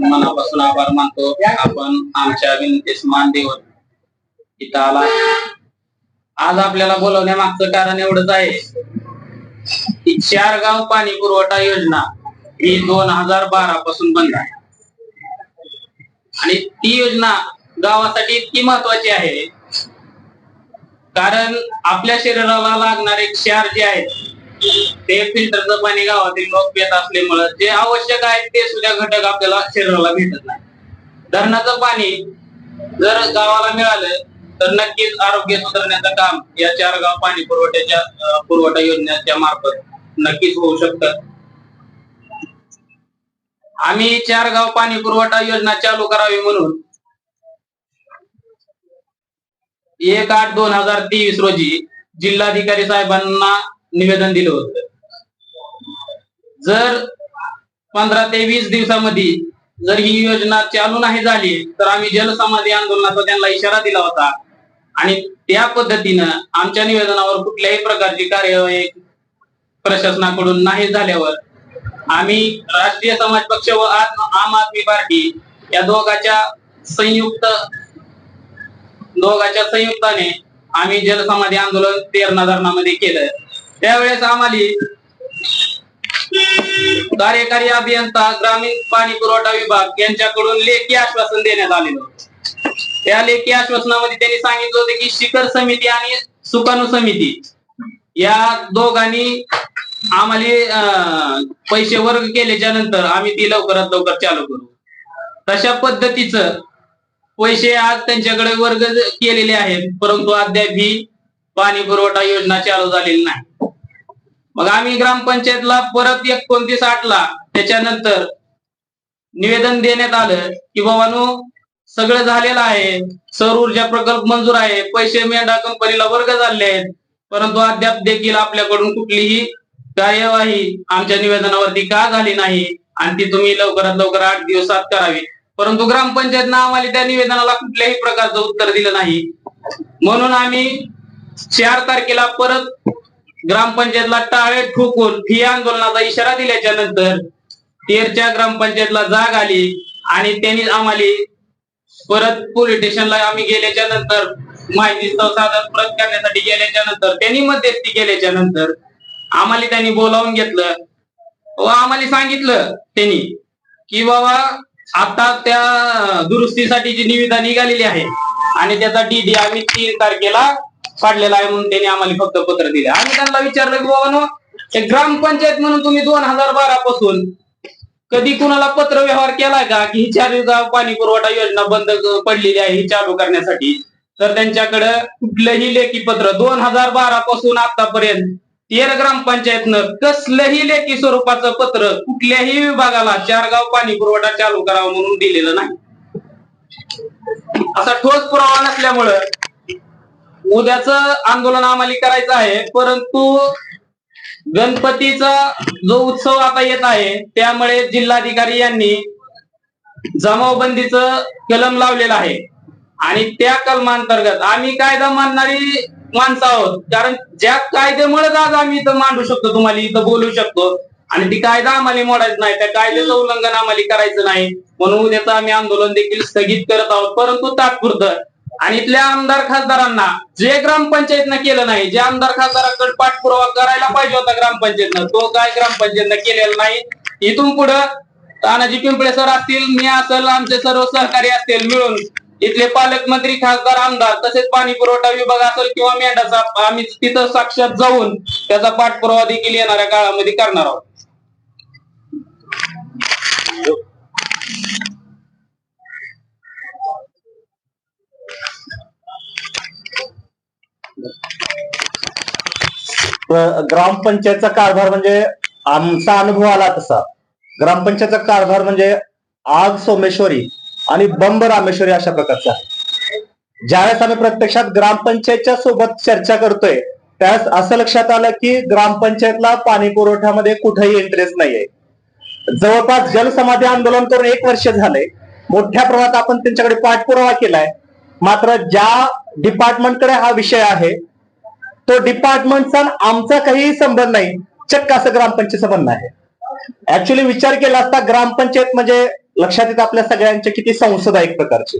मनापासून आभार मानतो. आपण आमच्या विनंतीस मान देऊन इथं आला आज आपल्याला बोलवण्यामागचं कारण एवढंच आहे की चार गाव पाणी पुरवठा योजना ही दोन हजार बारा पासून बंद आहे. आणि ती योजना गावासाठी इतकी महत्वाची आहे. कारण आपल्या शरीराला लागणारे क्षार जे आहेत ते फिल्टरचं पाणी गावातील लोक पित असल्यामुळे जे आवश्यक आहे ते सुद्धा घटक आपल्याला शरीराला भेटत नाही. धरणाचं पाणी जर गावाला मिळालं तर नक्कीच आरोग्य सुधारण्याचं काम या चार गाव पाणी पुरवठ्याच्या पुरवठा योजनेच्या मार्फत नक्कीच होऊ शकतं. आम्ही चार गाव पाणी पुरवठा योजना चालू करावी म्हणून एक आठ दोन हजार तेवीस रोजी जिल्हाधिकारी साहेबांना निवेदन दिलं होतं. जर पंधरा ते वीस दिवसामध्ये जर ही योजना चालू नाही झाली तर आम्ही जलसमाधी आंदोलनाचा त्यांना इशारा दिला होता. आणि त्या पद्धतीनं आमच्या निवेदनावर कुठल्याही प्रकारची कार्यवाही प्रशासनाकडून नाही झाल्यावर आम्ही राष्ट्रीय समाज पक्ष व आम आदमी पार्टी या दोघाच्या संयुक्त दोघाच्या संयुक्ताने आम्ही जलसमाधी आंदोलन तेरणा धरणामध्ये केलं. त्यावेळेस आम्हाला कार्यकारी अभियंता ग्रामीण पाणी पुरवठा विभाग यांच्याकडून लेखी आश्वासन देण्यात आलेलं त्या लेखी आश्वासनामध्ये त्यांनी सांगितलं होतं की शिखर समिती आणि सुकाणू समिती या दोघांनी आम्हाला पैसे वर्ग केल्याच्यानंतर आम्ही ती लवकरात लवकर चालू करू. तशा पद्धतीचं पैसे आज त्यांच्याकडे वर्ग केलेले आहेत परंतु अद्याप ही पाणी पुरवठा योजना चालू झालेली नाही. मग आम्ही ग्रामपंचायतला परत एकोणतीस आठला त्याच्यानंतर निवेदन देण्यात आलं की बाबानो सगळं झालेलं आहे. सौर ऊर्जा प्रकल्प मंजूर आहे. पैसे मेंढा कंपनीला वर्ग झाले आहेत. परंतु अद्याप देखील आपल्याकडून कुठलीही कार्यवाही आमच्या निवेदनावरती का झाली नाही? आणि ती तुम्ही लवकरात लवकर आठ दिवसात करावी. परंतु ग्रामपंचायतनं आम्हाला त्या निवेदनाला कुठल्याही प्रकारचं उत्तर दिलं नाही. म्हणून आम्ही चार तारखेला परत ग्रामपंचायतला टाळे ठोकून फी आंदोलनाचा इशारा दिल्याच्या नंतर तेरच्या ग्रामपंचायतला जाग आली आणि त्यांनी आम्हाला परत पोलीस स्टेशनला आम्ही गेल्याच्यानंतर माहिती साधन परत करण्यासाठी गेल्याच्यानंतर त्यांनी मध्यस्थी केल्याच्यानंतर आम्हाला त्यांनी बोलावून घेतलं. व आम्हाला सांगितलं त्यांनी की बाबा आता त्या दुरुस्तीसाठी जी निविदा निघालेली आहे आणि त्याचा डीडी आम्ही तीन तारखेला काढलेला आहे म्हणून त्यांनी आम्हाला फक्त पत्र दिले. आम्ही त्यांना विचारलं की बाबा ते ग्रामपंचायत म्हणून तुम्ही दोन हजार बारा पासून कधी कुणाला पत्र व्यवहार केलाय का? की ही चार पाणी पुरवठा योजना बंद पडलेली आहे ही चालू करण्यासाठी. तर त्यांच्याकडे कुठलंही लेखी पत्र दोन हजार बारा पासून आतापर्यंत तेर ग्रामपंचायतनं कसलंही लेखी स्वरूपाचं पत्र कुठल्याही विभागाला चार गाव पाणी पुरवठा चालू करावा म्हणून दिलेलं नाही. असा ठोस पुरावा नसल्यामुळं उद्याच आंदोलन आम्हाला करायचं आहे परंतु गणपतीचा जो उत्सव आता येत आहे त्यामुळे जिल्हाधिकारी यांनी जमावबंदीच कलम लावलेलं आहे. आणि त्या कलमांतर्गत आम्ही कायदा मानणारी माणसं आहोत. कारण ज्या कायद्यामुळेच आज आम्ही इथं मांडू शकतो तुम्हाला इथं बोलू शकतो. आणि ती कायदा आम्हाला मोडायचं नाही त्या कायद्याचं उल्लंघन आम्हाला करायचं नाही. म्हणून उद्याचं आम्ही आंदोलन देखील स्थगित करत आहोत. परंतु तात्पुरतं आणि इथल्या आमदार खासदारांना जे ग्रामपंचायतनं केलं नाही जे आमदार खासदाराकडे पाठपुरावा करायला पाहिजे होता ग्रामपंचायतनं तो काय ग्रामपंचायतनं केलेला नाही. इथून पुढं तानाजी पिंपळे सर असतील मी असेल आमचे सर्व सहकारी असतील मिळून इथले पालकमंत्री खासदार आमदार तसेच पाणी पुरवठा विभाग असेल किंवा मेंढाचा आम्ही तिथं साक्षात जाऊन त्याचा पाठपुरावा देखील येणाऱ्या काळामध्ये करणार आहोत. ग्रामपंचायतचा कारभार म्हणजे आमचा अनुभव आला तसा. ग्रामपंचायतचा कारभार म्हणजे आग सोमेश्वरी आणि बंब रामेश्वरी अशा प्रकारचा आहे. ज्यावेळेस आम्ही प्रत्यक्षात ग्रामपंचायतच्या सोबत चर्चा करतोय त्यावेळेस असं लक्षात आलं की ग्रामपंचायतला पाणी पुरवठ्यामध्ये कुठेही इंटरेस्ट नाहीये. जवळपास जलसमाधी आंदोलन करून एक वर्ष झालंय. मोठ्या प्रमाणात आपण त्यांच्याकडे पाठपुरावा केलाय. मात्र ज्या डिपार्टमेंटकडे हा विषय आहे. तो डिपार्टमेंटचा आमचा काहीही संबंध नाही. चक्क असं ग्रामपंचायत संबंध आहे. ऍक्च्युली विचार केला असता ग्रामपंचायत म्हणजे लक्षात येतं आपल्या सगळ्यांच्या किती संसद आहे एक प्रकारची.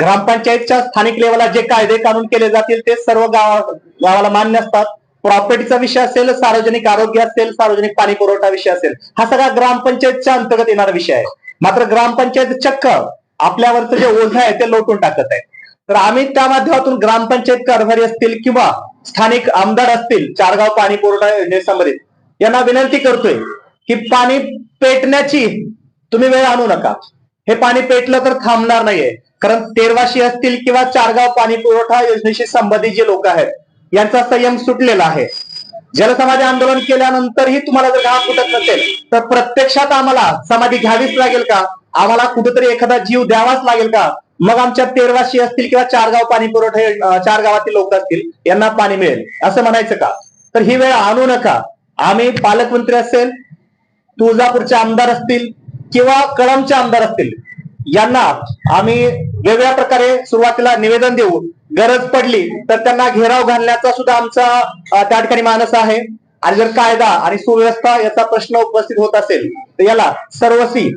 ग्रामपंचायतच्या स्थानिक लेवलला जे कायदे कानून केले जातील ते सर्व गावा गावाला मान्य असतात. प्रॉपर्टीचा विषय असेल सार्वजनिक आरोग्य असेल सार्वजनिक पाणी पुरवठा विषय असेल हा सगळा ग्रामपंचायतच्या अंतर्गत येणारा विषय आहे. मात्र ग्रामपंचायत चक्क आपल्यावरचं जे ओझं आहे ते लोटून टाकत आहे. तर आम्ही त्या माध्यमातून ग्रामपंचायत कारभारी असतील किंवा स्थानिक आमदार असतील चारगाव पाणी पुरवठा योजनेसंबंधित यांना विनंती करतोय की पाणी पेटण्याची तुम्ही वेळ आणू नका. हे पाणी पेटलं तर थांबणार नाहीये. कारण तेरवाशी असतील किंवा चारगाव पाणी पुरवठा योजनेशी संबंधित जे लोक आहेत यांचा संयम सुटलेला आहे. जलसमाधी आंदोलन केल्यानंतरही तुम्हाला जर घाम फुटत नसेल तर प्रत्यक्षात आम्हाला समाधी घ्यावीच लागेल का? आम्हाला कुठेतरी एखादा जीव द्यावाच लागेल का? मग आमच्या तेरवाशी असतील किंवा चारगाव पाणी पुरवठा चार गावातील लोक असतील यांना पाणी मिळेल. असं म्हणायचं का? तर ही वेळ आणू नका. आम्ही पालकमंत्री असेल तुळजापूरचे आमदार असतील किंवा कळमचे आमदार असतील यांना आम्ही वेगळ्या प्रकारे सुरुवातीला निवेदन देऊ. गरज पडली तर त्यांना घेराव घालण्याचा सुद्धा आमचा त्या ठिकाणी मानस आहे. आणि जर कायदा आणि सुव्यवस्था याचा प्रश्न उपस्थित होत असेल तर याला सर्वसी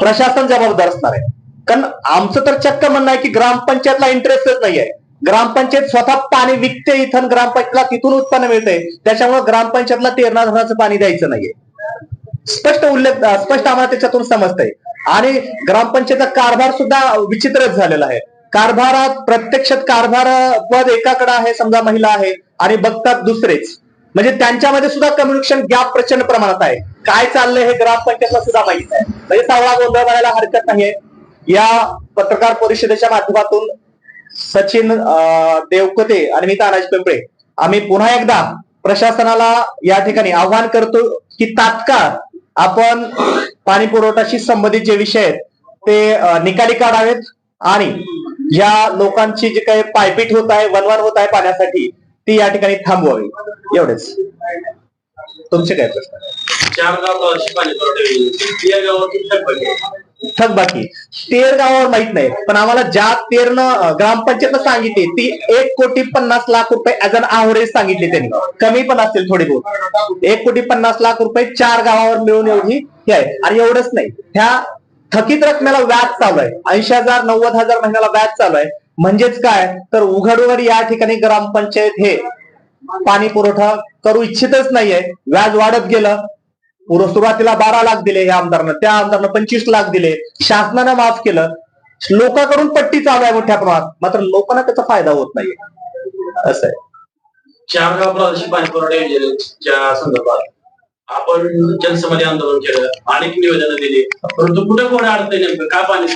प्रशासन जबाबदार असणार आहे. कारण आमचं तर चक्क म्हणणं आहे की ग्रामपंचायतला इंटरेस्टच नाहीये. ग्रामपंचायत स्वतः पाणी विकते इथं ग्रामपंचायतला तिथून उत्पन्न मिळते त्याच्यामुळे ग्रामपंचायतला तेरणा धरणाचं पाणी द्यायचं नाहीये. स्पष्ट उल्लेख स्पष्ट आम्हाला त्याच्यातून समजतंय. आणि ग्रामपंचायतचा कारभार सुद्धा विचित्रच झालेला आहे. कारभारात प्रत्यक्षात कारभार पद एकाकडे आहे समजा महिला आहे आणि बघतात दुसरेच. म्हणजे त्यांच्यामध्ये सुद्धा कम्युनिकेशन गॅप प्रचंड प्रमाणात आहे. काय चाललंय हे ग्रामपंचायतला सुद्धा माहीत आहे म्हणजे सावळा गोंधळ करायला हरकत नाहीये. या पत्रकार परिषदेच्या माध्यमातून सचिन देवकते आणि मी तानाजी पिंपळे आम्ही पुन्हा एकदा प्रशासनाला या ठिकाणी आव्हान करतो की तात्काळ आपण पाणी पुरवठ्याशी संबंधित जे विषय आहेत ते निकाली काढावेत आणि या लोकांची जी काही पायपीट होत आहे वनवन होत आहे पाण्यासाठी ती या ठिकाणी थांबवावी. एवढेच. तुमचे काय प्रश्न? चार गाव पाणी पुरवठा थकबाकी तेर गावावर माहीत नाही पण आम्हाला ज्या तेरनं ग्रामपंचायतनं सांगितली ती एक कोटी पन्नास लाख रुपये ऍज अन अव्हरेज सांगितली त्यांनी. कमी पण असतील थोडी बहुत. एक कोटी पन्नास लाख रुपये चार गावावर मिळून एवढी हे आहे. आणि एवढंच नाही. ह्या थकीत रकमेला व्याज चालू आहे. ऐंशी हजार नव्वद हजार महिन्याला व्याज चालू आहे. म्हणजेच काय? तर उघड उघड या ठिकाणी ग्रामपंचायत हे पाणी पुरवठा करू इच्छितच नाहीये. व्याज वाढत गेलं सुरुवातीला बारा लाख दिले या आमदारनं त्या आमदारनं पंचवीस लाख दिले. शासनानं माफ केलं. लोकांकडून पट्टी चालू आहे मोठ्या प्रमाणात. मात्र लोकांना त्याचा फायदा होत नाही असं आहे. चार गाव प्रादेशिक पाणी पुरवठा योजनेच्या संदर्भात आपण जनसमाधी आंदोलन केलं अनेक निवेदनं दिली. परंतु कुठे कोण अडतंय नेमकं? का पाणी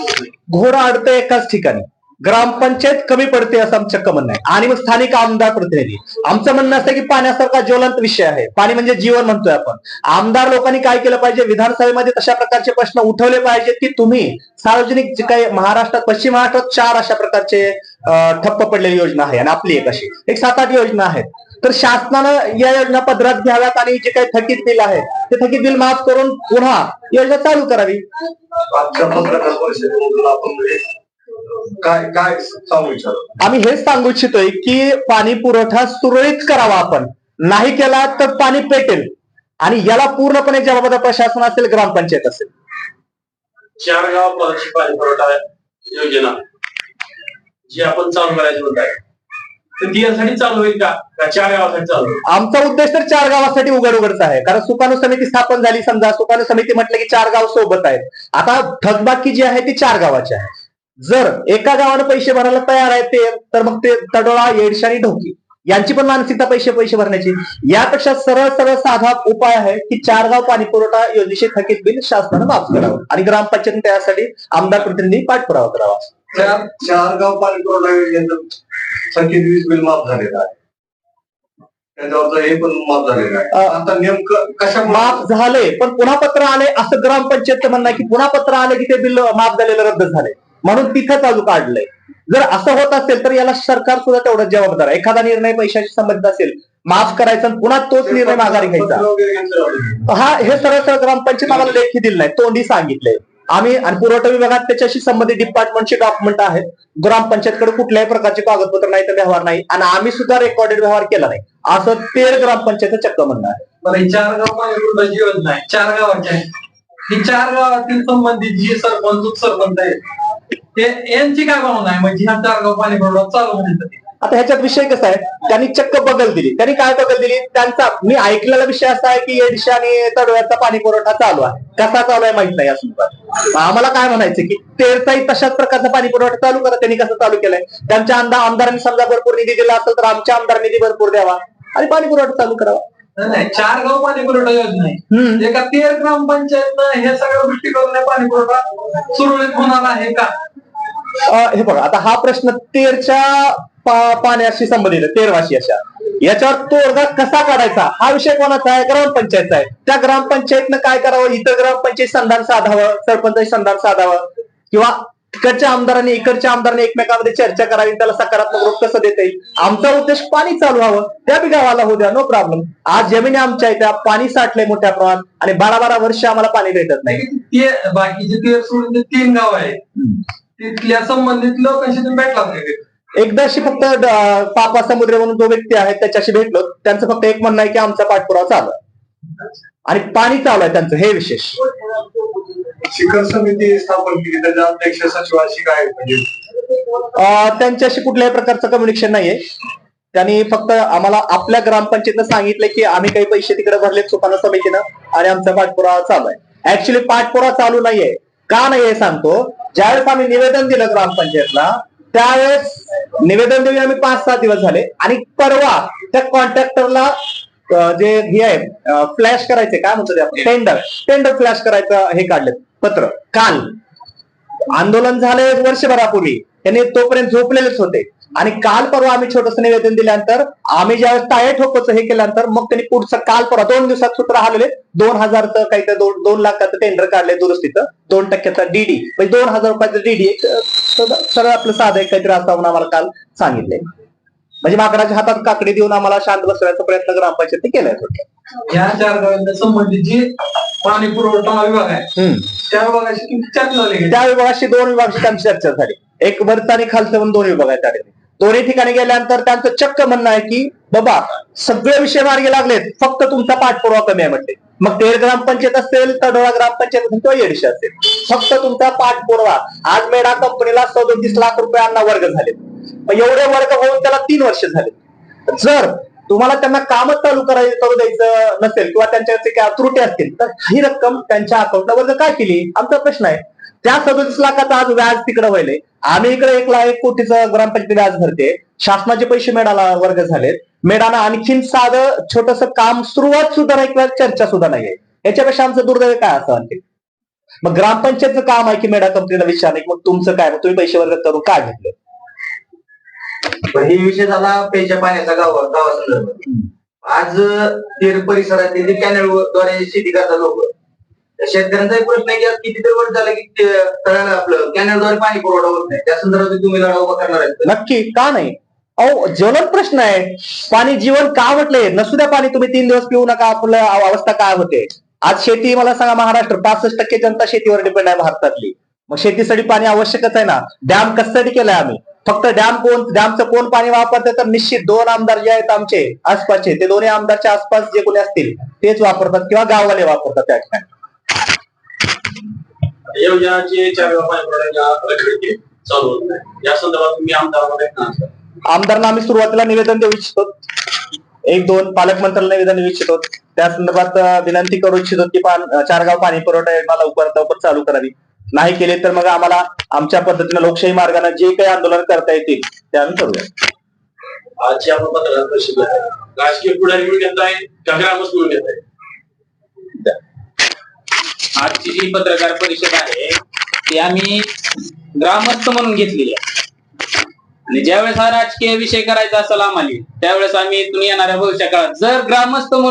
घोडा अडतं एकाच ठिकाणी. ग्रामपंचायत कमी पडते असं आमचं म्हणणं आहे. आणि मग स्थानिक आमदार प्रतिनिधी. आमचं म्हणणं असं की पाण्यासारखा ज्वलंत विषय आहे. पाणी म्हणजे जीवन म्हणतोय आपण. आमदार लोकांनी काय केलं पाहिजे? विधानसभेमध्ये तशा प्रकारचे प्रश्न उठवले पाहिजेत की तुम्ही सार्वजनिक जे काही महाराष्ट्रात पश्चिम महाराष्ट्रात चार अशा प्रकारचे ठप्प पडलेली योजना आहे आणि आपली एक अशी. एक सात आठ योजना आहेत. तर शासनानं या योजना पदरात घ्याव्यात आणि जे काही थकीत बिल आहे ते थकीत बिल माफ करून पुन्हा योजना चालू करावी. काय काय सांगू इच्छितो? आम्ही हेच सांगू इच्छितोय की पाणी पुरवठा सुरळीत करावा आपण. नाही केला तर पाणी पेटेल. आणि याला पूर्णपणे जबाबदार प्रशासन असेल ग्रामपंचायत असेल. चार गाव पाणी पुरवठा योजना जी आपण चालू करायची म्हणत आहे तर ती यासाठी चालू होईल का? चार गावासाठी चालू होईल? आमचा उद्देश तर चार गावासाठी उघड उघडच आहे. कारण सुकाणू समिती स्थापन झाली समजा सुकाणू समिती म्हटलं की चार गाव सोबत आहेत. आता थकबाकी जी आहे ती चार गावाची आहे. जर एका गावानं पैसे भरायला तयार आहे ते तर मग ते तडोळा येडशी आणि ढोकी यांची पण मानसिकता पैसे पैसे भरण्याची. यापेक्षा सरळ सरळ साधा उपाय आहे की चार गाव पाणी पुरवठा योजनेचे थकीत बिल शासनानं माफ करावं आणि ग्रामपंचायत त्यासाठी आमदार प्रतिनिधी पाठपुरावा करावा. चार चार गाव पाणी पुरवठा योजनेचं थकीत वीज बिल माफ झालेलं आहे. त्याच्यावरचं हे पण माफ झालेलं आहे. अं, आता नेमकं कशा माफ झाले पण पुन्हा पत्र आले असं ग्रामपंचायतचं म्हणणं आहे की पुन्हा पत्र आले की ते बिल माफ झालेलं रद्द झाले म्हणून तिथं चालू काढलंय. जर असं होत असेल तर याला सरकार सुद्धा तेवढंच जबाबदार आहे. एखादा निर्णय पैशाशी संबंधित असेल माफ करायचा पुन्हा तोच निर्णय माघारी घ्यायचा. हा हे सरळ सरळ ग्रामपंचायत आम्हाला लेखी दिलं नाही तोंडी सांगितलंय. आम्ही आणि पुरवठा विभागात त्याच्याशी संबंधित डिपार्टमेंटचे डॉक्युमेंट आहेत. ग्रामपंचायतकडे कुठल्याही प्रकारचे कागदपत्र नाही तर व्यवहार नाही. आणि आम्ही सुद्धा रेकॉर्डेड व्यवहार केला नाही. असं तेर ग्रामपंचायत चक्क म्हणणं आहे. चार गाव पाणी पुरवठा योजना आहे चार गावाची आहे ही चार गावातील संबंधित जी सरपंच उपसरपंच आहेत ते यांची काय भावना आहे? म्हणजे ह्या चार पाणी पुरवठा चालू होण्यासाठी. आता ह्याच्यात विषय कसा आहे? त्यांनी चक्क बगल दिली. त्यांनी काय बगल दिली? त्यांचा मी ऐकलेला विषय असा आहे की येडशा आणि तडव्याचा पाणी पुरवठा चालू आहे. कसा चालू आहे माहीत नाही असं आम्हाला काय म्हणायचं की तेरचाही तशाच प्रकारचा पाणी पुरवठा चालू करा. त्यांनी कसं चालू केलंय? त्यांच्या अंदा आमदारांनी समजा भरपूर निधी दिला असेल तर आमच्या आमदार निधी भरपूर द्यावा. आणि पाणी पुरवठा चालू करावा. नाही, नाही चार गाव पाणी पुरवठा योजना आहे. एका तेर ग्रामपंचायतनं हे सगळ्या गोष्टी करून पाणी पुरवठा सुरळीत होणार आहे का? हे बघा आता हा प्रश्न तेरच्या पाण्याशी संबंधित आहे तेरवाशी अशा. याच्यावर तोडगा कसा काढायचा? हा विषय कोणाचा आहे? ग्रामपंचायतचा आहे. त्या ग्रामपंचायतनं काय करावं? इतर ग्रामपंचायत संधान साधावं सरपंच संधान साधावं किंवा इकडच्या आमदारांनी इकडच्या आमदारांनी एकमेकांमध्ये चर्चा करावी त्याला सकारात्मक रूप कसं देता येईल? आमचा उद्देश पाणी चालू व्हावं त्या बी गावाला होऊ द्या नो प्रॉब्लेम आज जमिनी आमच्या त्या पाणी साठलंय मोठ्या प्रमाणात आणि बारा बारा वर्ष आम्हाला पाणी भेटत नाही. ते बाकीचे सोडून जे तीन गाव आहेत. तिथल्या संबंधित लोकांशी तुम्ही कधी? एकदाशी फक्त पापा समुद्र म्हणून जो व्यक्ती आहे त्याच्याशी भेटलो. त्यांचं फक्त एक म्हणणं आहे की आमचा पाठपुरावा चालू आहे. आणि पाणी चालू आहे त्यांचं हे विशेष. शिखर समिती स्थापन केली त्याच्या अध्यक्ष सचिवाशी काय म्हणजे? त्यांच्याशी कुठल्याही प्रकारचं कम्युनिकेशन नाहीये. त्यांनी फक्त आम्हाला आपल्या ग्रामपंचायतनं सांगितलं की आम्ही काही पैसे तिकडे भरले सुपाना समितीनं आणि आमचा पाठपुरावा चालू आहे. ऍक्च्युली पाठपुरावा चालू नाहीये. का नाही हे सांगतो? ज्यावेळेस आम्ही निवेदन दिलं ग्रामपंचायतला त्यावेळेस निवेदन देऊन आम्ही पाच सहा दिवस झाले आणि परवा त्या कॉन्ट्रॅक्टरला जे हे आहे फ्लॅश करायचे काय म्हणतो ते आपण? टेंडर टेंडर फ्लॅश करायचं हे काढले पत्र. काल. आंदोलन झाले वर्षभरापूर्वी. त्यांनी तोपर्यंत झोपलेलेच होते. आणि काल परवा आम्ही छोटस निवेदन दिल्यानंतर आम्ही ज्यावेळेस टाळे ठोकच हे केल्यानंतर मग त्यांनी पुढचं काल परवा दोन दिवसात सूत्र आलेले दोन हजारचं काहीतरी दोन दोन लाखाचं टेंडर काढले दुरुस्तीचं. दोन टक्क्याचा डीडी म्हणजे दोन हजार रुपयाचं डीडी सरळ आपलं साधं एक काहीतरी असं म्हणून आम्हाला काल सांगितलंय म्हणजे माकडाच्या हातात काकडी देऊन आम्हाला शांत बसवण्याचा प्रयत्न ग्रामपंचायतने केलाय थोडक्यात. या चार गावांना संबंधित जे पाणी पुरवठा विभाग आहे. त्या विभागाशी तुमची चर्चा झाली? त्या विभागाशी दोन विभागाशी आमची चर्चा झाली एक वरचं आणि खालचं म्हणून दोन विभाग आहेत त्या ठिकाणी दोन्ही ठिकाणी गेल्यानंतर त्यांचं चक्क म्हणणं आहे की बाबा सगळे विषय मार्गी लागलेत फक्त तुमचा पाठपुरावा कमी आहे म्हणते मग तेर ग्रामपंचायत असेल तडोळा ग्रामपंचायत असेल किंवा येडशी असेल फक्त तुमचा पाठपुरावा आज मेडा कंपनीला सदोतीस लाख रुपयांना वर्ग झाले मग एवढे वर्ग होऊन त्याला तीन वर्ष झाले. जर तुम्हाला त्यांना कामच चालू करायचं करू द्यायचं नसेल किंवा त्यांच्याकडे काय त्रुटी असतील तर ही रक्कम त्यांच्या अकाउंटला वर्ग काय केली? आमचा प्रश्न आहे. त्या सदोतीस लाखाचं आज व्याज तिकडे व्हायले आम्ही इकडे एक लाख एक कोटीचं ग्रामपंचायत व्याज भरते. शासनाचे पैसे मेडाला वर्ग झालेत. मेडाना आणखीन साधं छोटस काम सुरुवात सुद्धा नाही किंवा चर्चा सुद्धा नाहीये. याच्यापेक्षा आमचं दुर्दैव काय असं आणखी मग ग्रामपंचायतचं काम आहे की मेडा कंपनीला विचारणे मग तुमचं काय? मग तुम्ही पैसे वर्ग करून काय घेतलं? पण हे विषय झाला प्यायच्या पाण्याचा गाव गावासंदर्भात आज तेर परिसरातील जे कॅनलद्वारे शेती करतात लोक. शेतकऱ्यांचा एक प्रश्न आहे की आज किती तर वर्ष झालं की तळ्याला आपलं कॅनलद्वारे पाणी पुरवठा होत नाही. त्या संदर्भात तुम्ही लढा उभा करणार आहेत. नक्की. का नाही? अहो ज्वलंत प्रश्न आहे. पाणी जीवन का म्हटलंय नसू द्या पाणी तुम्ही तीन दिवस पिऊ नका. आपलं अव- अवस्था काय होते? आज शेती मला सांगा महाराष्ट्र पासष्ट टक्के जनता शेतीवर डिपेंड आहे भारतातली. मग शेतीसाठी पाणी आवश्यकच आहे ना? डॅम कशासाठी केलाय आम्ही. फक्त डॅम कोण डॅमचं कोण पाणी वापरते तर निश्चित दोन आमदार जे आहेत आमचे आसपासचे ते दोन्ही आमदारच्या आसपास जे कोणी असतील तेच वापरतात किंवा गाववाले वापरतात त्या ठिकाणी? आमदारांना आम्ही सुरुवातीला निवेदन देऊ इच्छितो. एक दोन पालकमंत्र्यांना निवेदन देऊ इच्छितो. त्या संदर्भात विनंती करू इच्छितो की चारगाव पाणी पुरवठा योजना लवकर लवकर चालू करावी. नाही केले तर मग आम्हाला आमच्या पद्धतीने लोकशाही मार्गाने जे काही आंदोलन करता येतील ते आम्ही करूया. आजची आपण पत्रकार परिषद घेत आहे. राजकीय पुढारी मिळून घेताय का ग्रामस्थ मिळून घेताय आजची जी पत्रकार परिषद आहे ती आम्ही ग्रामस्थ म्हणून घेतलेली आहे. आणि ज्यावेळेस हा राजकीय विषय करायचा असेल आम्हाला त्यावेळेस आम्ही इथून येणाऱ्या भविष्य काळात जर ग्रामस्थ म्हणून